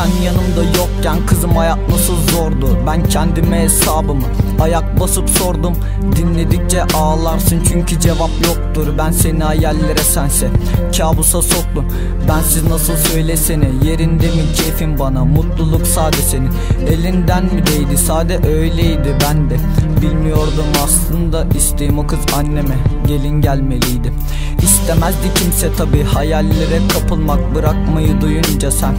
Yanımda yokken kızım hayat nasıl zordu? Ben kendime hesabımı ayak basıp sordum. Dinledikçe ağlarsın çünkü cevap yoktur. Ben seni hayallere sense kabusa soktum. Bensiz nasıl söylesene yerinde mi keyfin bana? Mutluluk sade senin. Elinden mi değdi? Sade öyleydi ben de Bilmiyordum aslında. İsteğim o kız anneme Gelin gelmeliydi. İstemezdi kimse tabi hayallere kapılmak Bırakmayı duyunca sen.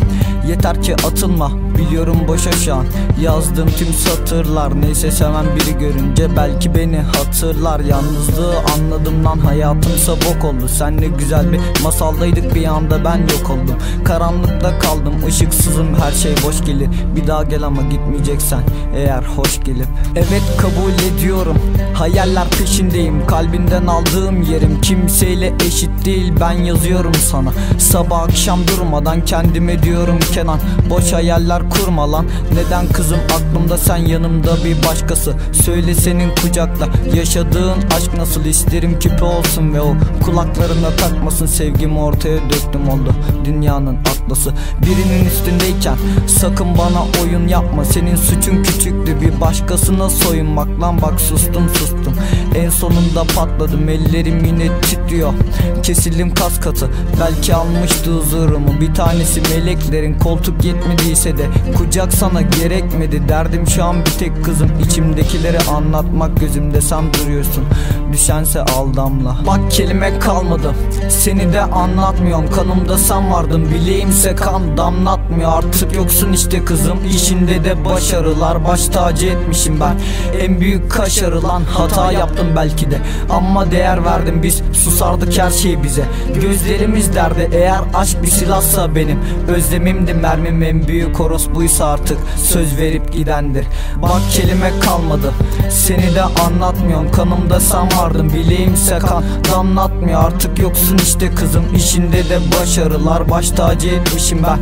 Yeter ki atılma biliyorum boşa şu an. Yazdığım tüm satırlar neyse seven biri görünce Belki beni hatırlar. Yalnızlığı anladım lan hayatımsa bok oldu. Sen ne güzel bir masaldaydık bir anda ben yok oldum. Karanlıkta kaldım ışıksızım her şey boş gelir. Bir daha gel ama gitmeyeceksen eğer hoş gelip. Evet kabul ediyorum hayaller peşindeyim. Kalbinden aldığım yerim kimseyle eşit değil ben yazıyorum sana. Sabah akşam durmadan kendime diyorum Kenan Boş hayaller kurma lan. Neden kızım aklımda sen yanımda bir başkası? Söyle senin kucakta yaşadığın aşk nasıl? İsterim küpe olsun ve o kulaklarına takmasın. Sevgimi ortaya döktüm oldu dünyanın atlası. Birinin üstündeyken sakın bana oyun yapma Senin suçun küçüktü. Bir başkasına soyunmak lan. Bak sustum sustum En sonunda patladım ellerim yine titriyor. Kesildim kas katı belki almıştı huzurumu. Bir tanesi meleklerin koltuk yetmediyse de Kucak sana gerekmedi. Derdim şu an bir tek kızım içimdekileri anlatmak gözümde sen duruyorsun. Düşense al damla. Bak kelime kalmadı Seni de anlatmıyorum. Kanımda sen vardın Bileğimse kan damlatmıyor. Artık yoksun işte kızım işinde de başarılar. Baş tacı etmişim ben. En büyük kaşarı lan Hata yaptım belki de. Ama değer verdim. Biz Susardık her şey bize. Gözlerimiz derdi. Eğer aşk bir silahsa benim. Özlemimdi mermim. En büyük koros buysa artık Söz verip gidendir. Bak kelime kalmadı. Seni de anlatmıyorum. Kanımda sen vardın. Bileğimse kan Damlatmıyor. Artık yoksun işte kızım. İşinde de başarılar. Baş tacı etmişim ben.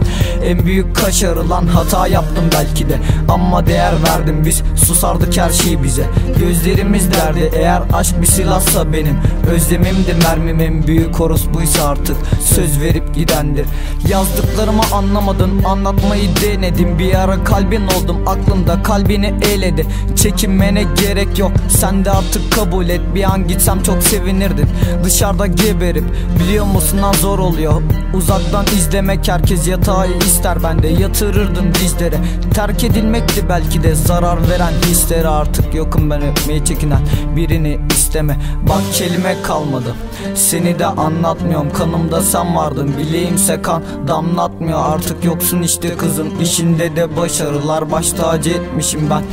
En büyük kaşarı lan. Hata yaptım belki de. Ama değer verdim. Biz Susardık her şey bize. Gözlerimiz derdi. Eğer aşk bir silahsa benim Özlemimdi mermim en büyük koros buysa artık Söz verip gidendir. Yazdıklarımı anlamadın anlatmayı denedim Bir ara kalbin oldum aklımda kalbini eyledi Çekinmene gerek yok sen de artık kabul et. Bir an gitsem çok sevinirdin Dışarıda geberip biliyor musun lan zor oluyor. Uzaktan izlemek herkes yatağı ister. Ben de yatırırdım dizlere. Terk edilmekti belki de zarar veren hisleri. Artık yokum ben öpmeye çekinen birini isteme. Bak kelime kalmadı. Seni de anlatmıyorum. Kanımda sen vardın. Bileğimse kan damlatmıyor. Artık yoksun işte kızım. İşinde de başarılar. Baş tacı etmişim ben.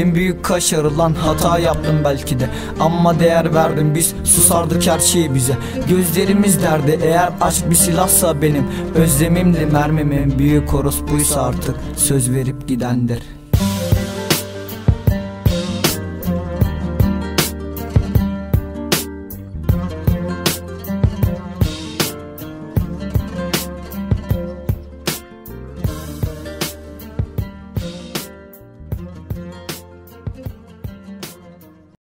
En büyük kaşarı lan. Hata yaptım belki de. Ama değer verdim. Biz susardık her şeyi bize. Gözlerimiz derdi. Eğer aşk bir silahsa benim. Özlemimdi mermim. En büyük koros buysa artık söz verip gidendir